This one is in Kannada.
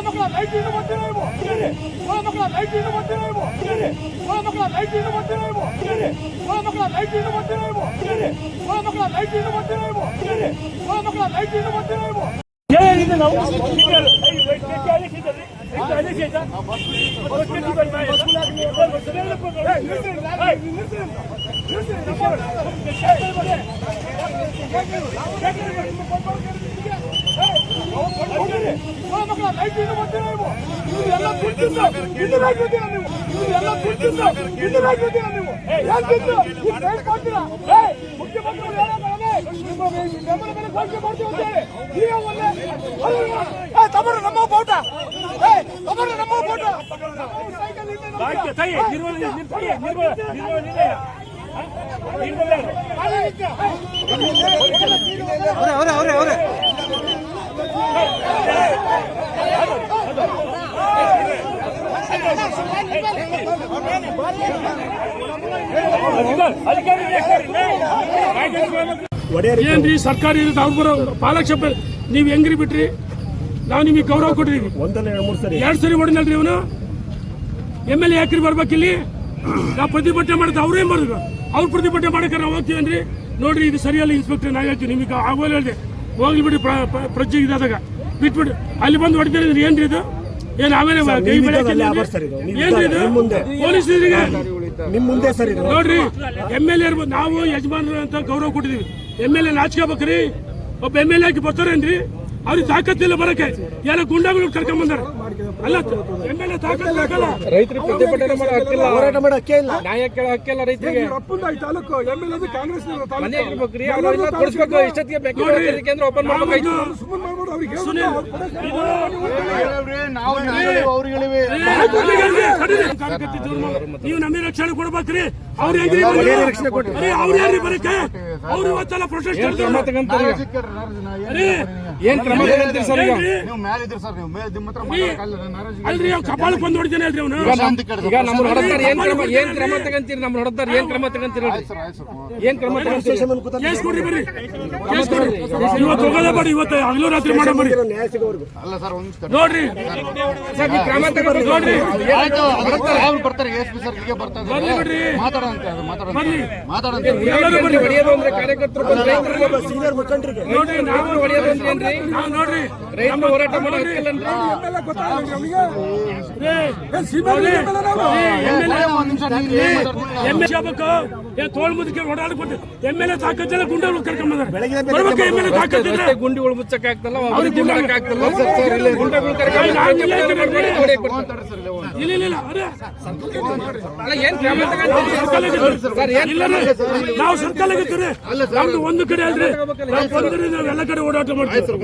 ಮಕ್ಕಳ ಲೈಟಿನ ಮತ್ತೆ ನೀವು ಮಕ್ಕಳ ಲೈಟಿನ ಮತ್ತೆ ನೀವು ಮಕ್ಕಳ ಲೈಟಿನ ಮತ್ತೆ ನೀವು ಮಕ್ಕಳ ಲೈಟಿನ ಮತ್ತೆ ನೀವು ಮಕ್ಕಳ ಲೈಟಿನ ಮತ್ತೆ ನೀವು ಮಕ್ಕಳ ಲೈಟಿನ ಮತ್ತೆ ನೀವು ಏನಿದೆ ನಾವು ಮಕ್ಕಳ ಲೈಟಿನ ಮತ್ತೆ ನೀವು ಎಲ್ಲ ದುಡ್ಡಿಂದ ಇದನ್ನ ಹಾಕಿದ್ದೀರಾ ನೀವು ಎಲ್ಲ ದುಡ್ಡಿಂದ ಇದನ್ನ ಹಾಕಿದ್ದೀರಾ ನೀವು ಇದು? ಇದು ಏ, ನಿಮ್ಮ ನೀವೇ? ಏ, ನಮ್ಮ ಸೈಕಲ್ ಇದೆ ಅವರೇ ಅವರೇ ಅವರೇ ಏನ್ರಿ ಸರ್ಕಾರಿ ಇರುತ್ತೆ ಅವ್ರು ಬರೋ ಪಾಲಕ್ಷ ನೀವು ಹೆಂಗ್ರಿ ಬಿಟ್ರಿ? ನಾವು ನಿಮಗೆ ಗೌರವ ಕೊಟ್ಟಿದೀವಿ. ಎರಡ್ ಸರಿ. ಎರಡು ಸರಿ ಹೊಡಿನಲ್ರಿ ಇವನು? ಎಂ ಎಲ್ ಎ ಯಾಕ್ರಿ ಬರ್ಬೇಕಿಲ್ಲಿ ನಾವು ಪ್ರತಿಭಟನೆ ಮಾಡಿದ್ರೆ ಅವ್ರೇನ್ ಮಾಡಿದ್ರು ಅವ್ರು ಪ್ರತಿಭಟನೆ ಮಾಡಕ್ಕೆ ನಾವು ಹೋಗ್ತೀವೇನ್ರಿ ನೋಡ್ರಿ ಇದು ಸರಿಯಲ್ಲ ಇನ್ಸ್ಪೆಕ್ಟರ್ ನಾ ಹೇಳ್ತೀವಿ ನಿಮಗೆ ಆಗೋಲ್ಲ ಹೇಳಿದೆ. ಹೋಗ್ಲಿ ಬಿಡಿ ಪ್ರ- ಬಿಟ್ಬಿಡಿ ಪ್ರಜ್ಜೆ ಇದಾದಾಗ. ಬಿಟ್ಬಿಟ್ಟು ಅಲ್ಲಿ ಬಂದು ಹೊಡಿತಾರೆ ಏನ್ರಿ ಇದು? ಏನ್ ಆಮೇಲೆ ಕೈ ನಿಮ್ಮ ಮುಂದೆ. ಪೊಲೀಸರಿಗೆ ನಿಮ್ ಮುಂದೆ ಸರ್ ನೋಡ್ರಿ ಎಂ ಎಲ್ ಎ ನಾವು ಯಜಮಾನರು ಅಂತ ಗೌರವ ಕೊಟ್ಟಿದೀವಿ. ಎಂ ಎಲ್ ಎ ನಾಚ್ಕೋಬೇಕ್ರಿ ಒಬ್ಬ ಎಂ ಎಲ್ ಎ ಆಗಿ ಬರ್ತಾರೇನ್ರಿ? ಅವ್ರಿಗೆ ತಾಕತ್ತಿಲ್ಲ ಬರಕ್ಕೆ. ಎಲ್ಲ ಗುಂಡಾಗಳು ಕರ್ಕೊಂಡ್ ಬಂದಾರ. ಅಲ್ಲ ಎಂ ಎಲ್ ಎ ತಾಕತ್ ಬೇಕಲ್ಲ ರೈತರಿಗೆ ಪ್ರತಿಭಟನೆ ಮಾಡೋ ಹಕ್ಕಿಲ್ಲ. ಹೋರಾಟ ಮಾಡಕ್ಕೆ ಇಲ್ಲ ನ್ಯಾಯ ಕೇಳೋ ಹಕ್ಕಿಲ್ಲ ರೈತರಿಗೆ. Taluk? M L A Congress ಮನೆ ಇರ್ಬೇಕ್ರಿ ಅವ್ರೆಲ್ಲ ಕೊಡಿಸ್ಬೇಕು. ಇಷ್ಟೊತ್ತಿಗೆ ಬೆಂಗಳೂರು ಕೇಂದ್ರ ಓಪನ್ ಮಾಡ್ಬೇಕಾಯ್ತು ನೀವು ನಮಗೆ ರಕ್ಷಣೆ ಕೊಡ್ಬೇಕ್ರಿ. ಅವ್ರ ಹೆಂಗ್ರಿ ರಕ್ಷಣೆ ಕೊಟ್ಟು ಅರೆ ಅವ್ರು ಯಾರ್ರಿ ಬರಕ್ಕೆ? ಅವ್ರು ಇವತ್ತೆಲ್ಲ ಪ್ರೊಟೆಸ್ಟ್ ತಗಂತಾರೆ ಏನ್ ಕ್ರಮ ತಗಂತೀರಿ ಸರ್ ಈಗ? ನೀವು ಸರ್ ನೀವು ಮೇಲೆ ನಿಮ್ಮ ಹತ್ರ ಅಲ್ರಿ. ಅವ್ನು ಕಪಾಳಕ್ಕೆ ಬಂದು ಹೊಡಿತಾನೆ ಅಲ್ರಿ ಅವನು. ಈಗ ನಮ್- ಈಗ ನಮ್ಮನ್ನ ಹೊಡೆದಾರ ಏನ್ ಕ್ರಮ ಏನ್ ಕ್ರಮ ತಗಂತೀರಿ ನಮ್ಮ ಹೊಡೆದಾರ ಏನ್ ಕ್ರಮ ತಗಂತೀರಿ ಸರ್ ಏನ್ ಕ್ರಮ ತಗಂತೀರಿ? ಕೇಸ್ ಕೊಡ್ರಿ ಬರ್ರಿ. ಕೇಸ್ ಕೊಡ್ರಿ. ಇವತ್ತು ಹೋಗೋದೇ ಬೇಡಿ ಇವತ್ತು ಹಗಲು ರಾತ್ರಿ ಮಾಡೋ ಬರ್ರಿ. ನ್ಯಾಯ ಸಿಗೋವರೆಗೂ ಅಲ್ಲ ಸರ್ ಒಂದು ನೋಡ್ರಿ. ಸರ್ ಕ್ರಮ ತಗೊಂಡ್ರಿ ನೋಡ್ರಿ. ಆಯ್ತು ಅವ್ರು ಬರ್ತಾರೆ ಎಸ್ ಪಿ ಸರ್ ಇಲ್ಲಿಗೆ ಬರ್ತಾ ಬರ್ಲಿ ಇದ್ದಾರೆ ಬಿಡ್ರಿ ಮಾತಾಡಂತೆ ಅದು ಮಾತಾಡಂತೆ ಬರ್ಲಿ ಮಾತಾಡಂತೆ ಎಲ್ಲರೂ ಬರ್ರಿ. ಹೊಡೆಯೋದು ಅಂದ್ರೆ ಕಾರ್ಯಕರ್ತರು ಸೀನಿಯರ್ ಮುಖಂಡರಿಗೆ. ನೋಡ್ರಿ ನಾವು ಹೊಡೆಯೋದು ಅಂದ್ರೆ ನಾವು ನೋಡ್ರಿ ರೈತರು ಹೋರಾಟ ಮಾಡೋ ಹಕ್ಕಿಲ್ಲನ್ರಿ ಒಂದ್ ನಿಮಿಷ ನೀವು ಏನ್ ಮಾತಾಡ್ತೀರಿ? ಎಂ ಎಲ್ ಎ ತೋಳ್ ಮುದಕ್ಕೆ ಓಡಾಡ್ಕೊಂಡು ಎಂ ಎಲ್ ಎ ತಾಕತ್ತೆಲ್ಲ ಗುಂಡಗಳು ಕರ್ಕೊಂಡ್ ಬಂದಾರೆ ಬೆಳಗಿನ ಬರ್ಬೇಕು ಎಂ ಎಲ್ ಎ ತಾಕತ್ತಿದ್ರೆ ಗುಂಡಿಗಳು ಮುಚ್ಚಕ್ ಆಗ್ತಲ್ಲ ಅವ್ರಿಗೆ ಗುಂಡಿ- ಗುಂಡಕ್ಕೆ ಆಗ್ತಲ್ಲ ಗುಂಡಗಳು ಕರ್ಕೊಂಡು ನಾನು ಇಲ್ಲೇ ಇಲ್ಲಿ ಅದೇ ನಾವು ಸರ್ಕಲ್ ನಮ್ದು ಒಂದು ಕಡೆ ಆದ್ರೆ ನಾವು ಬಂದ್ರಿ ನಾವು ಎಲ್ಲ ಕಡೆ ಓಡಾಟ ಮಾಡ್ತೀವಿ.